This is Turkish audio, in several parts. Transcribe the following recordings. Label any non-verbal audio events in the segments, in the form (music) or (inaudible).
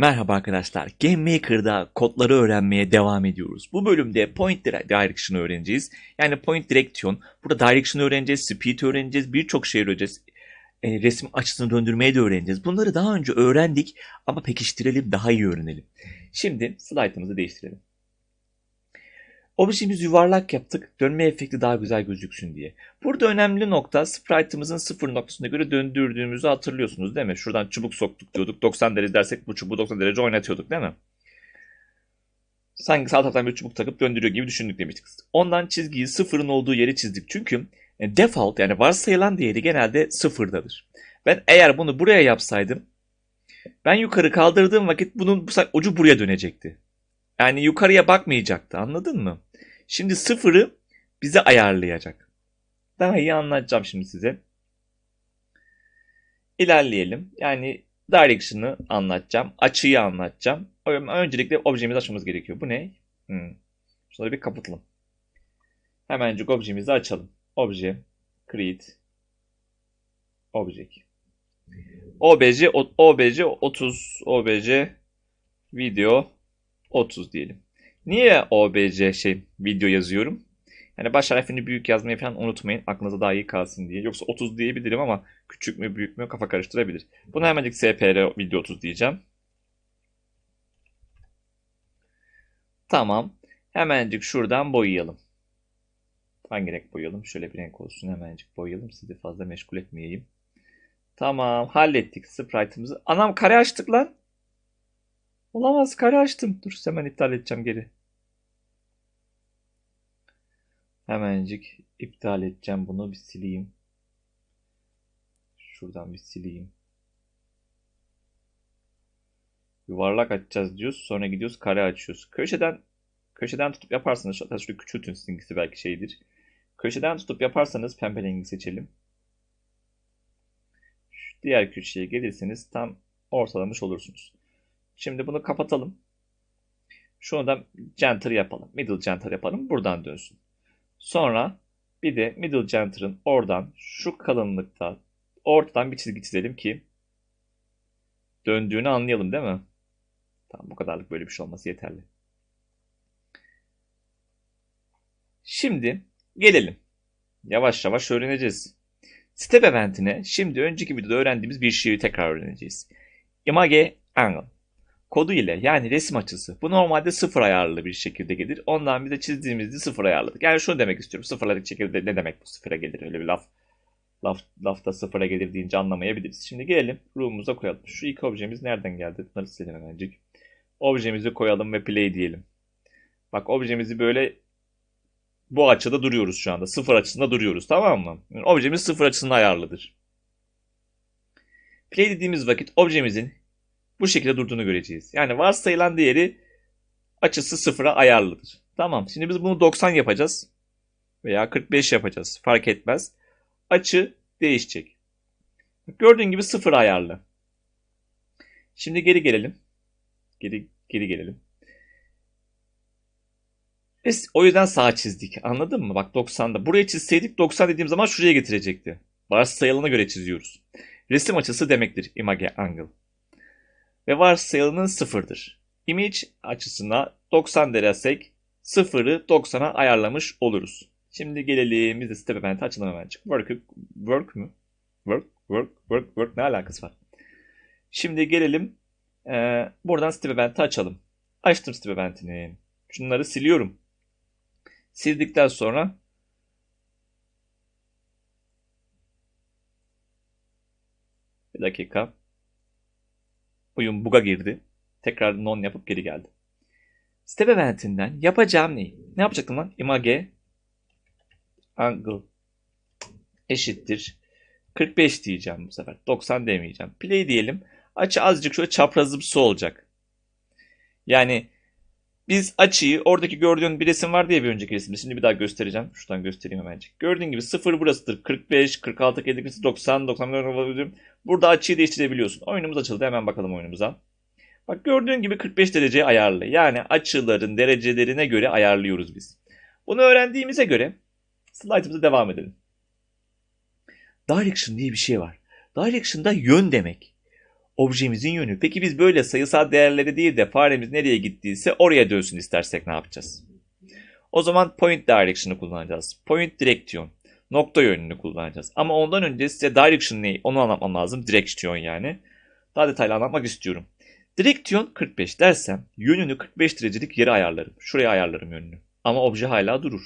Merhaba arkadaşlar. Game Maker'da kodları öğrenmeye devam ediyoruz. Bu bölümde Point Dire- Direction öğreneceğiz. Yani Point Direction. Burada Direction öğreneceğiz, Speed öğreneceğiz, birçok şey öğreneceğiz. E, resim açısını döndürmeyi de öğreneceğiz. Bunları daha önce öğrendik ama pekiştirelim, daha iyi öğrenelim. Şimdi slide'ımızı değiştirelim. Objemizi yuvarlak yaptık. Dönme efekti daha güzel gözüksün diye. Burada önemli nokta sprite'ımızın sıfır noktasına göre döndürdüğümüzü hatırlıyorsunuz değil mi? Şuradan çubuk soktuk diyorduk. 90 derece dersek bu çubuğu 90 derece oynatıyorduk değil mi? Sanki sağ taraftan bir çubuk takıp döndürüyor gibi düşündük demiştik. Ondan çizgiyi sıfırın olduğu yeri çizdik. Çünkü e, default yani varsayılan değeri genelde sıfırdadır. Ben eğer bunu buraya yapsaydım ben yukarı kaldırdığım vakit bunun bu ucu buraya dönecekti. Yani yukarıya bakmayacaktı anladın mı? Şimdi sıfırı bize ayarlayacak. Daha iyi anlatacağım şimdi size. İlerleyelim. Yani direction'ı anlatacağım. Açıyı anlatacağım. Öncelikle objemizi açmamız gerekiyor. Bu ne? Hmm. Şunları bir kapatalım. Hemencik objemizi açalım. Obje. Create. Object. OBJ, o- OBJ 30. OBJ video 30 diyelim. Niye OBC şey video yazıyorum? Yani baş harfini büyük yazmayı falan unutmayın. Aklınıza daha iyi kalsın diye. Yoksa 30 diyebilirim ama küçük mü büyük mü kafa karıştırabilir. Buna hemencik SPR video 30 diyeceğim. Tamam. Hemencik şuradan boyayalım. Hangi renk boyayalım? Şöyle bir renk olsun. Hemencik boyayalım. Sizi fazla meşgul etmeyeyim. Tamam. Hallettik sprite'ımızı. Anam kare açtık lan. Olamaz kare açtım. Dur hemen iptal edeceğim geri. Hemencik iptal edeceğim bunu bir sileyim. Şuradan bir sileyim. Yuvarlak açacağız diyoruz. Sonra gidiyoruz kare açıyoruz. Köşeden köşeden tutup yaparsanız hatta şöyle küçültün sizinkisi belki şeydir. Köşeden tutup yaparsanız pembe rengi seçelim. Şu diğer köşeye gelirseniz tam ortalamış olursunuz. Şimdi bunu kapatalım. Şunu da center yapalım. Middle center yapalım. Buradan dönsün. Sonra bir de middle center'ın oradan şu kalınlıkta ortadan bir çizgi çizelim ki döndüğünü anlayalım değil mi? Tamam bu kadarlık böyle bir şey olması yeterli. Şimdi gelelim. Yavaş yavaş öğreneceğiz. Step eventine şimdi önceki videoda öğrendiğimiz bir şeyi tekrar öğreneceğiz. Image angle kodu ile yani resim açısı bu normalde sıfır ayarlı bir şekilde gelir. Ondan biz de çizdiğimizde sıfır ayarladık. Yani şunu demek istiyorum. Sıfırladık şekilde ne demek bu sıfıra gelir? Öyle bir laf laf lafta sıfıra gelir deyince anlamayabiliriz. Şimdi gelelim room'umuza koyalım. Şu ilk objemiz nereden geldi? Bunları silelim hemencik. Objemizi koyalım ve play diyelim. Bak objemizi böyle bu açıda duruyoruz şu anda. Sıfır açısında duruyoruz tamam mı? Yani objemiz sıfır açısında ayarlıdır. Play dediğimiz vakit objemizin bu şekilde durduğunu göreceğiz. Yani varsayılan değeri açısı sıfıra ayarlıdır. Tamam. Şimdi biz bunu 90 yapacağız. Veya 45 yapacağız. Fark etmez. Açı değişecek. Gördüğün gibi sıfır ayarlı. Şimdi geri gelelim. Geri, geri gelelim. Biz o yüzden sağ çizdik. Anladın mı? Bak 90'da. Buraya çizseydik 90 dediğim zaman şuraya getirecekti. Varsayılana göre çiziyoruz. Resim açısı demektir image angle ve varsayılanın sıfırdır. Image açısına 90 dersek sıfırı 90'a ayarlamış oluruz. Şimdi gelelim biz de step event'i açalım hemen. Work, work mü? Work, work, work, work ne alakası var? Şimdi gelelim ee, buradan step event'i açalım. Açtım step event'ini. Şunları siliyorum. Sildikten sonra bir dakika oyun bug'a girdi. Tekrar non yapıp geri geldi. Step eventinden yapacağım ne? Ne yapacaktım lan? Image angle eşittir 45 diyeceğim bu sefer. 90 demeyeceğim. Play diyelim. Açı azıcık şöyle çaprazımsı olacak. Yani biz açıyı oradaki gördüğün bir resim var diye bir önceki resimde. Şimdi bir daha göstereceğim. Şuradan göstereyim hemencik. Gördüğün gibi 0 burasıdır. 45, 46, 50, 90, 90. Burada açıyı değiştirebiliyorsun. Oyunumuz açıldı. Hemen bakalım oyunumuza. Bak gördüğün gibi 45 derece ayarlı. Yani açıların derecelerine göre ayarlıyoruz biz. Bunu öğrendiğimize göre slide'ımıza devam edelim. Direction diye bir şey var. Direction da yön demek. Objemizin yönü. Peki biz böyle sayısal değerleri değil de faremiz nereye gittiyse oraya dönsün istersek ne yapacağız? O zaman point direction'ı kullanacağız. Point direction. Nokta yönünü kullanacağız. Ama ondan önce size direction ne? Onu anlatmam lazım. Direction yani. Daha detaylı anlatmak istiyorum. Direction 45 dersem yönünü 45 derecelik yere ayarlarım. Şuraya ayarlarım yönünü. Ama obje hala durur.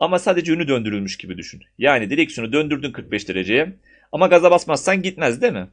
Ama sadece yönü döndürülmüş gibi düşün. Yani direksiyonu döndürdün 45 dereceye ama gaza basmazsan gitmez değil mi?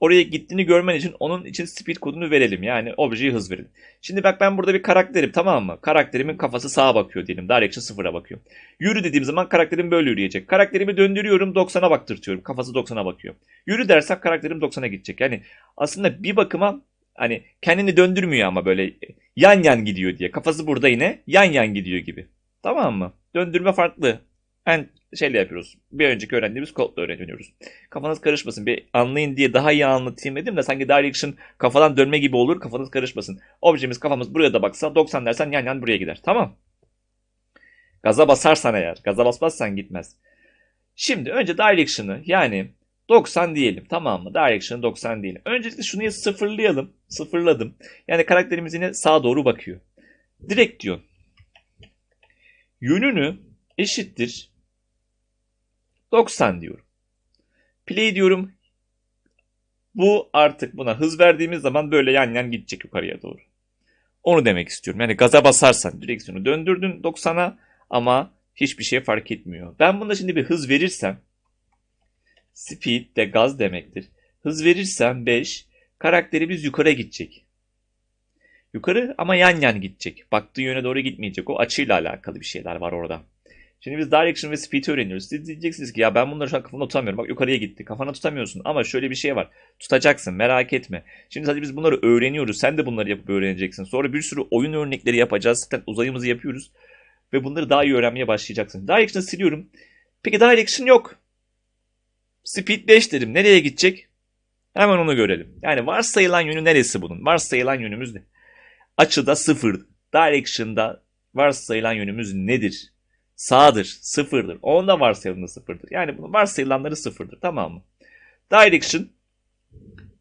Oraya gittiğini görmen için onun için speed kodunu verelim. Yani objeye hız verelim. Şimdi bak ben burada bir karakterim tamam mı? Karakterimin kafası sağa bakıyor diyelim. Direction sıfıra bakıyor. Yürü dediğim zaman karakterim böyle yürüyecek. Karakterimi döndürüyorum 90'a baktırtıyorum. Kafası 90'a bakıyor. Yürü dersem karakterim 90'a gidecek. Yani aslında bir bakıma hani kendini döndürmüyor ama böyle yan yan gidiyor diye. Kafası burada yine yan yan gidiyor gibi. Tamam mı? Döndürme farklı. En şeyle yapıyoruz. Bir önceki öğrendiğimiz kodla öğreniyoruz. Kafanız karışmasın. Bir anlayın diye daha iyi anlatayım dedim de sanki direction kafadan dönme gibi olur. Kafanız karışmasın. Objemiz kafamız buraya da baksa 90 dersen yan yan buraya gider. Tamam. Gaza basarsan eğer. Gaza basmazsan gitmez. Şimdi önce direction'ı yani 90 diyelim tamam mı? Direction'ı 90 diyelim. Öncelikle şunu sıfırlayalım. Sıfırladım. Yani karakterimiz yine sağa doğru bakıyor. Direkt diyor. Yönünü eşittir 90 diyorum. Play diyorum. Bu artık buna hız verdiğimiz zaman böyle yan yan gidecek yukarıya doğru. Onu demek istiyorum. Yani gaza basarsan direksiyonu döndürdün 90'a ama hiçbir şey fark etmiyor. Ben bunda şimdi bir hız verirsem speed de gaz demektir. Hız verirsem 5 karakterimiz yukarı gidecek. Yukarı ama yan yan gidecek. Baktığı yöne doğru gitmeyecek. O açıyla alakalı bir şeyler var orada. Şimdi biz direction ve speed'i öğreniyoruz. Siz diyeceksiniz ki ya ben bunları şu an kafamda tutamıyorum. Bak yukarıya gitti. Kafana tutamıyorsun ama şöyle bir şey var. Tutacaksın merak etme. Şimdi sadece biz bunları öğreniyoruz. Sen de bunları yapıp öğreneceksin. Sonra bir sürü oyun örnekleri yapacağız. Zaten uzayımızı yapıyoruz. Ve bunları daha iyi öğrenmeye başlayacaksın. Direction'ı siliyorum. Peki direction yok. Speed 5 dedim. Nereye gidecek? Hemen onu görelim. Yani varsayılan yönü neresi bunun? Varsayılan yönümüz ne? Açıda sıfır. Direction'da varsayılan yönümüz nedir? Sağdır, sıfırdır. Onda varsayılanı sıfırdır. Yani bunun varsayılanları sıfırdır. Tamam mı? Direction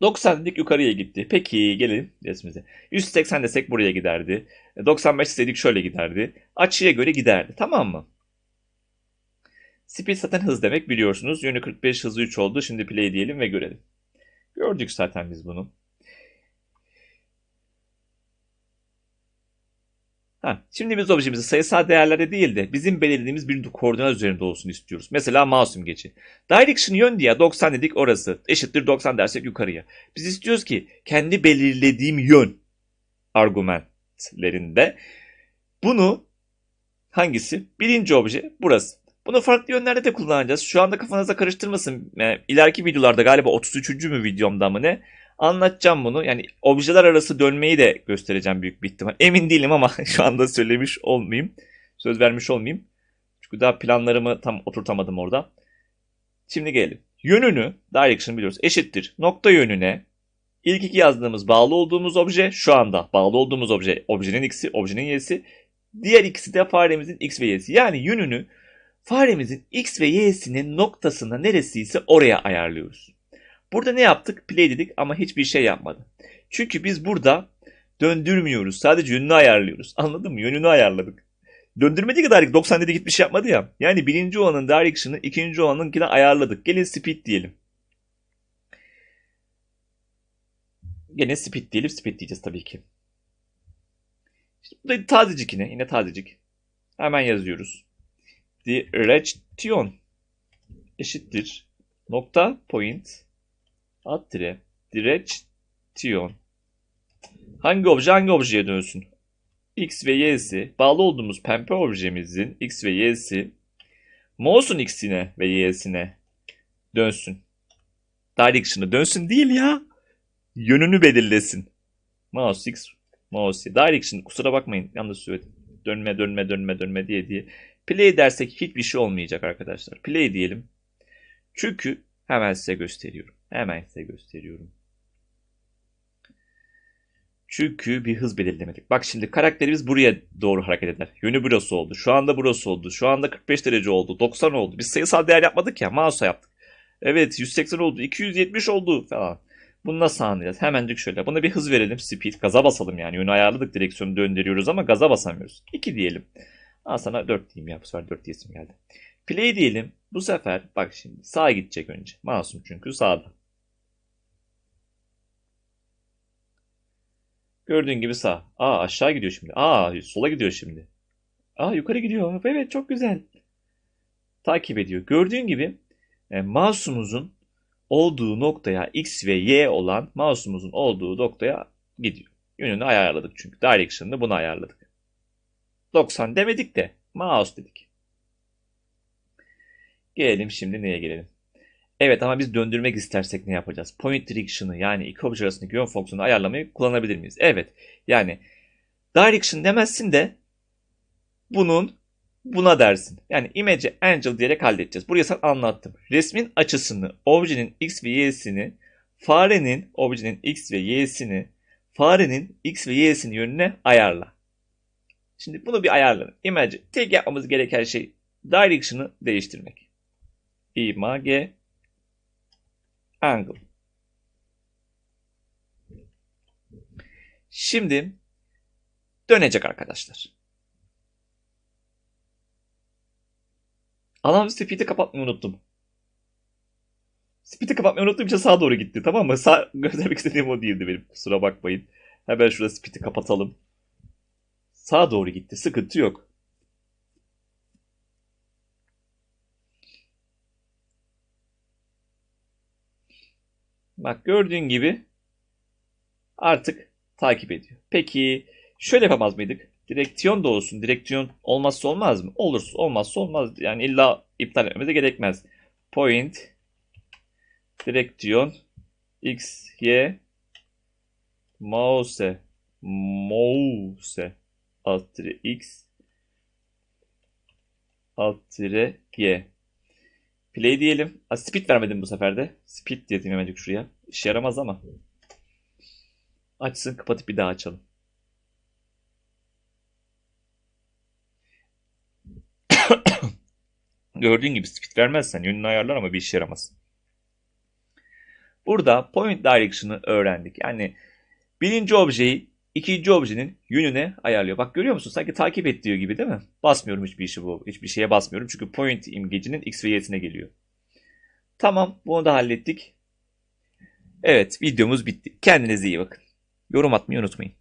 90 dedik yukarıya gitti. Peki gelelim resmimize. 180 desek buraya giderdi. 95 dedik şöyle giderdi. Açıya göre giderdi. Tamam mı? Speed zaten hız demek biliyorsunuz. Yönü 45 hızı 3 oldu. Şimdi play diyelim ve görelim. Gördük zaten biz bunu. Ha, şimdi biz objemizi sayısal değerlerde değil de bizim belirlediğimiz bir koordinat üzerinde olsun istiyoruz. Mesela masum geçi. Direction yön diye 90 dedik orası. Eşittir 90 dersek yukarıya. Biz istiyoruz ki kendi belirlediğim yön argümanlerinde bunu hangisi? Birinci obje burası. Bunu farklı yönlerde de kullanacağız. Şu anda kafanıza karıştırmasın. Yani ileriki videolarda galiba 33. mü videomda mı ne? Anlatacağım bunu. Yani objeler arası dönmeyi de göstereceğim büyük bir ihtimal. Emin değilim ama (laughs) şu anda söylemiş olmayayım. Söz vermiş olmayayım. Çünkü daha planlarımı tam oturtamadım orada. Şimdi gelelim. Yönünü, direction biliyoruz, eşittir. Nokta yönüne ilk iki yazdığımız bağlı olduğumuz obje, şu anda bağlı olduğumuz obje, objenin x'i, objenin y'si. Diğer ikisi de faremizin x ve y'si. Yani yönünü faremizin x ve y'sinin noktasına neresiyse oraya ayarlıyoruz. Burada ne yaptık? Play dedik ama hiçbir şey yapmadı. Çünkü biz burada döndürmüyoruz. Sadece yönünü ayarlıyoruz. (laughs) Anladın mı? Yönünü ayarladık. Döndürmediği kadar 90 dedik hiçbir şey yapmadı ya. Yani birinci olanın direction'ı ikinci olanınkine ayarladık. Gelin speed diyelim. Gene speed diyelim. Speed diyeceğiz tabii ki. İşte bu tazecik yine. Yine tazecik. Hemen yazıyoruz. Direction eşittir nokta point Alt dire. Direction. Hangi obje hangi objeye dönsün? X ve Y'si bağlı olduğumuz pembe objemizin X ve Y'si mouse'un X'ine ve Y'sine dönsün. Direction'ı dönsün değil ya. Yönünü belirlesin. Mouse X, mouse Y. Direction kusura bakmayın yanlış söyledim. Dönme dönme dönme dönme diye diye. Play dersek hiçbir şey olmayacak arkadaşlar. Play diyelim. Çünkü hemen size gösteriyorum. Hemen size gösteriyorum. Çünkü bir hız belirlemedik. Bak şimdi karakterimiz buraya doğru hareket eder. Yönü burası oldu. Şu anda burası oldu. Şu anda 45 derece oldu. 90 oldu. Biz sayısal değer yapmadık ya. Mouse'a yaptık. Evet 180 oldu. 270 oldu falan. Bunu nasıl anlayacağız? Hemencik şöyle. Buna bir hız verelim. Speed. Gaza basalım yani. Yönü ayarladık. Direksiyonu döndürüyoruz ama gaza basamıyoruz. 2 diyelim. Al sana 4 diyeyim ya. Bu sefer 4 diyesim geldi. Play diyelim. Bu sefer bak şimdi sağa gidecek önce. Masum çünkü sağda. Gördüğün gibi sağ. Aa aşağı gidiyor şimdi. Aa sola gidiyor şimdi. Aa yukarı gidiyor. Evet çok güzel. Takip ediyor. Gördüğün gibi e, mouse'umuzun olduğu noktaya x ve y olan mouse'umuzun olduğu noktaya gidiyor. Yönünü ayarladık çünkü. Direction'ını bunu ayarladık. 90 demedik de mouse dedik. Gelelim şimdi neye gelelim? Evet ama biz döndürmek istersek ne yapacağız? Point direction'ı yani iki obje arasındaki yön fonksiyonu ayarlamayı kullanabilir miyiz? Evet. Yani direction demezsin de bunun buna dersin. Yani image angel diyerek halledeceğiz. Buraya sen anlattım. Resmin açısını, objenin x ve y'sini, farenin, objenin x ve y'sini, farenin x ve y'sinin yönüne ayarla. Şimdi bunu bir ayarlayın. Image tek yapmamız gereken şey direction'ı değiştirmek. Image angle. Şimdi dönecek arkadaşlar. Anam speed'i kapatmayı unuttum. Speed'i kapatmayı unuttuğum için sağa doğru gitti tamam mı? Sağ, (laughs) göstermek istediğim o değildi benim. Kusura bakmayın. Hemen şurada speed'i kapatalım. Sağa doğru gitti. Sıkıntı yok. Bak gördüğün gibi artık takip ediyor. Peki şöyle yapamaz mıydık? Direksiyon da olsun. Direksiyon olmazsa olmaz mı? Olursa olmazsa olmaz. Yani illa iptal etmemize gerekmez. Point direksiyon x, y mouse mouse alt x alt y Play diyelim. A, speed vermedim bu sefer de. Speed diyeyim hemencik şuraya. İşe yaramaz ama. Açsın kapatıp bir daha açalım. (coughs) Gördüğün gibi speed vermezsen yönünü ayarlar ama bir işe yaramaz. Burada point direction'ı öğrendik. Yani birinci objeyi ikinci objenin yönüne ayarlıyor. Bak görüyor musun? Sanki takip et diyor gibi değil mi? Basmıyorum hiçbir işi bu. Hiçbir şeye basmıyorum. Çünkü point imgecinin x ve y'sine geliyor. Tamam bunu da hallettik. Evet videomuz bitti. Kendinize iyi bakın. Yorum atmayı unutmayın.